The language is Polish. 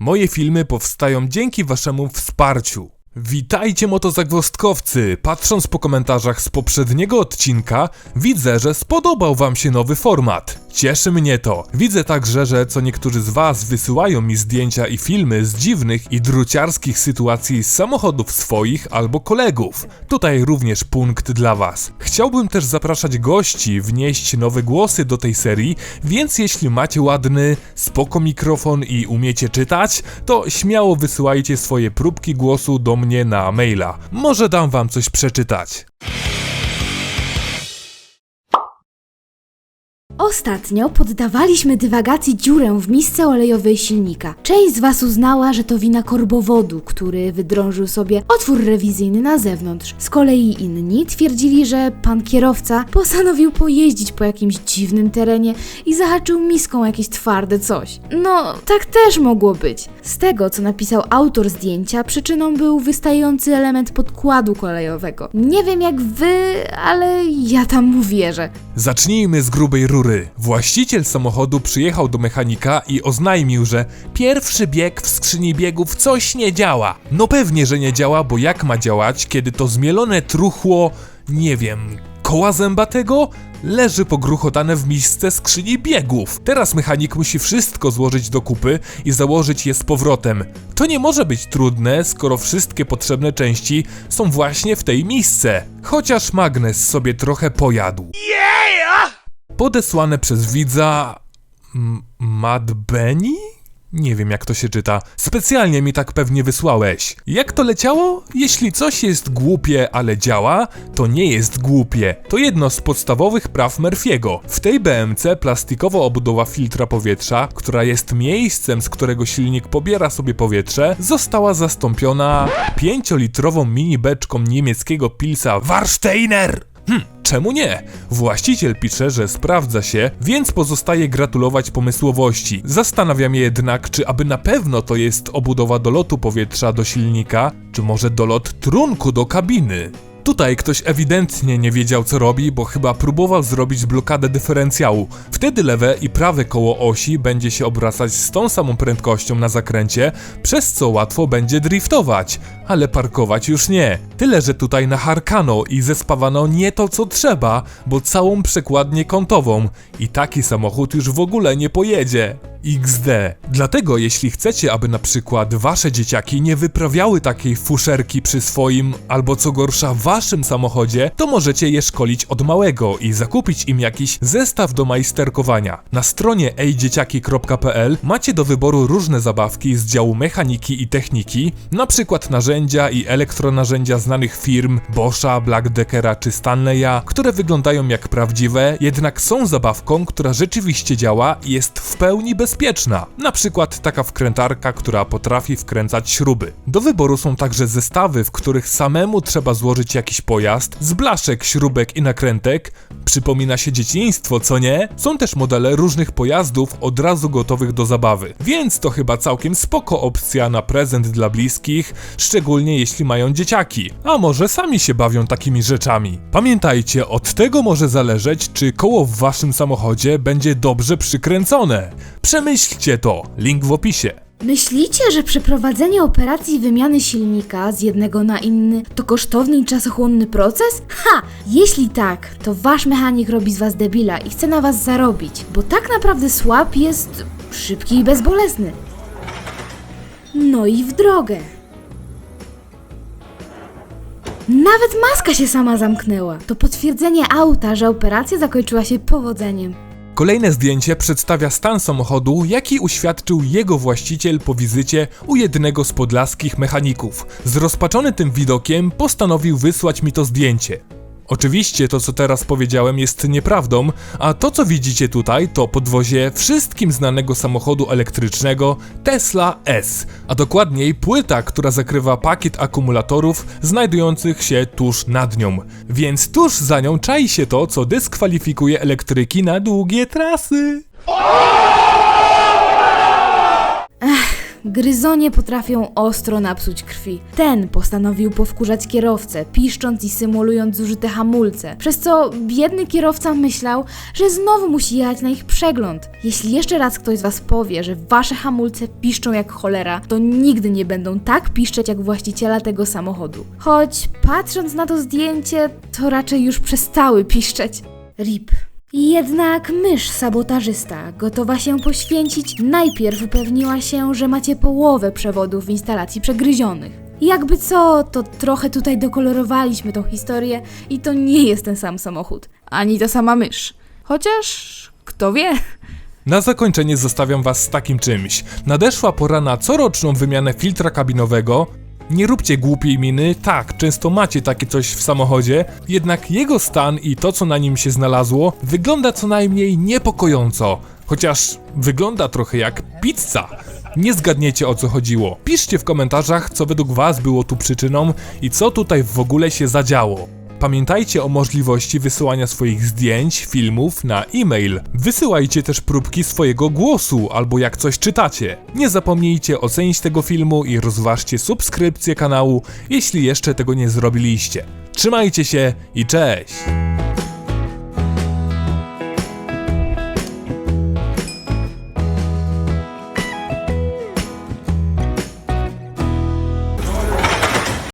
Moje filmy powstają dzięki waszemu wsparciu. Witajcie motozagwozdkowcy! Patrząc po komentarzach z poprzedniego odcinka, widzę, że spodobał wam się nowy format. Cieszy mnie to. Widzę także, że co niektórzy z was wysyłają mi zdjęcia i filmy z dziwnych i druciarskich sytuacji z samochodów swoich albo kolegów. Tutaj również punkt dla was. Chciałbym też zapraszać gości, wnieść nowe głosy do tej serii, więc jeśli macie ładny, spoko mikrofon i umiecie czytać, to śmiało wysyłajcie swoje próbki głosu do mnie na maila. Może dam wam coś przeczytać. Ostatnio poddawaliśmy dywagacji dziurę w misce olejowej silnika. Część z Was uznała, że to wina korbowodu, który wydrążył sobie otwór rewizyjny na zewnątrz. Z kolei inni twierdzili, że pan kierowca postanowił pojeździć po jakimś dziwnym terenie i zahaczył miską jakieś twarde coś. No, tak też mogło być. Z tego, co napisał autor zdjęcia, przyczyną był wystający element podkładu kolejowego. Nie wiem jak Wy, ale ja tam mu wierzę. Zacznijmy z grubej rury. Właściciel samochodu przyjechał do mechanika i oznajmił, że pierwszy bieg w skrzyni biegów coś nie działa. No pewnie, że nie działa, bo jak ma działać, kiedy to zmielone truchło, nie wiem, koła zębatego leży pogruchotane w misce skrzyni biegów. Teraz mechanik musi wszystko złożyć do kupy i założyć je z powrotem. To nie może być trudne, skoro wszystkie potrzebne części są właśnie w tej misce. Chociaż magnes sobie trochę pojadł. Podesłane przez widza. Mad? Nie wiem jak to się czyta. Specjalnie mi tak pewnie wysłałeś. Jak to leciało? Jeśli coś jest głupie, ale działa, to nie jest głupie. To jedno z podstawowych praw Murphy'ego. W tej BMC plastikowa obudowa filtra powietrza, która jest miejscem, z którego silnik pobiera sobie powietrze, została zastąpiona 5-litrową mini beczką niemieckiego pilsa Warsteiner. Hm, czemu nie? Właściciel pisze, że sprawdza się, więc pozostaje gratulować pomysłowości. Zastanawiam się jednak, czy aby na pewno to jest obudowa dolotu powietrza do silnika, czy może dolot trunku do kabiny. Tutaj ktoś ewidentnie nie wiedział co robi, bo chyba próbował zrobić blokadę dyferencjału. Wtedy lewe i prawe koło osi będzie się obracać z tą samą prędkością na zakręcie, przez co łatwo będzie driftować, ale parkować już nie. Tyle, że tutaj naharkano i zespawano nie to co trzeba, bo całą przekładnię kątową i taki samochód już w ogóle nie pojedzie. XD. Dlatego jeśli chcecie, aby na przykład wasze dzieciaki nie wyprawiały takiej fuszerki przy swoim, albo co gorsza waszym samochodzie, to możecie je szkolić od małego i zakupić im jakiś zestaw do majsterkowania. Na stronie ejdzieciaki.pl macie do wyboru różne zabawki z działu mechaniki i techniki, na przykład narzędzia i elektronarzędzia znanych firm Boscha, Black Deckera czy Stanleya, które wyglądają jak prawdziwe, jednak są zabawką, która rzeczywiście działa i jest w pełni bezpieczna. Na przykład taka wkrętarka, która potrafi wkręcać śruby. Do wyboru są także zestawy, w których samemu trzeba złożyć jakiś pojazd, z blaszek, śrubek i nakrętek. Przypomina się dzieciństwo, co nie? Są też modele różnych pojazdów od razu gotowych do zabawy, więc to chyba całkiem spoko opcja na prezent dla bliskich, szczególnie jeśli mają dzieciaki, a może sami się bawią takimi rzeczami. Pamiętajcie, od tego może zależeć, czy koło w waszym samochodzie będzie dobrze przykręcone. Przemyślcie to, link w opisie. Myślicie, że przeprowadzenie operacji wymiany silnika z jednego na inny to kosztowny i czasochłonny proces? Ha! Jeśli tak, to wasz mechanik robi z was debila i chce na was zarobić, bo tak naprawdę słab jest szybki i bezbolesny. No i w drogę. Nawet maska się sama zamknęła. To potwierdzenie auta, że operacja zakończyła się powodzeniem. Kolejne zdjęcie przedstawia stan samochodu, jaki uświadczył jego właściciel po wizycie u jednego z podlaskich mechaników. Zrozpaczony tym widokiem postanowił wysłać mi to zdjęcie. Oczywiście to, co teraz powiedziałem, jest nieprawdą, a to, co widzicie tutaj, to podwozie wszystkim znanego samochodu elektrycznego Tesla S, a dokładniej płyta, która zakrywa pakiet akumulatorów znajdujących się tuż nad nią. Więc tuż za nią czai się to, co dyskwalifikuje elektryki na długie trasy. Gryzonie potrafią ostro napsuć krwi. Ten postanowił powkurzać kierowcę, piszcząc i symulując zużyte hamulce, przez co biedny kierowca myślał, że znowu musi jechać na ich przegląd. Jeśli jeszcze raz ktoś z was powie, że wasze hamulce piszczą jak cholera, to nigdy nie będą tak piszczeć jak właściciela tego samochodu. Choć patrząc na to zdjęcie, to raczej już przestały piszczeć. RIP. Jednak mysz sabotażysta, gotowa się poświęcić, najpierw upewniła się, że macie połowę przewodów w instalacji przegryzionych. Jakby co, to trochę tutaj dokolorowaliśmy tą historię i to nie jest ten sam samochód, ani ta sama mysz. Chociaż, kto wie? Na zakończenie zostawiam was z takim czymś. Nadeszła pora na coroczną wymianę filtra kabinowego. Nie róbcie głupiej miny, tak, często macie takie coś w samochodzie, jednak jego stan i to, co na nim się znalazło, wygląda co najmniej niepokojąco. Chociaż wygląda trochę jak pizza. Nie zgadniecie o co chodziło. Piszcie w komentarzach, co według was było tu przyczyną i co tutaj w ogóle się zadziało. Pamiętajcie o możliwości wysyłania swoich zdjęć, filmów na e-mail. Wysyłajcie też próbki swojego głosu albo jak coś czytacie. Nie zapomnijcie ocenić tego filmu i rozważcie subskrypcję kanału, jeśli jeszcze tego nie zrobiliście. Trzymajcie się i cześć!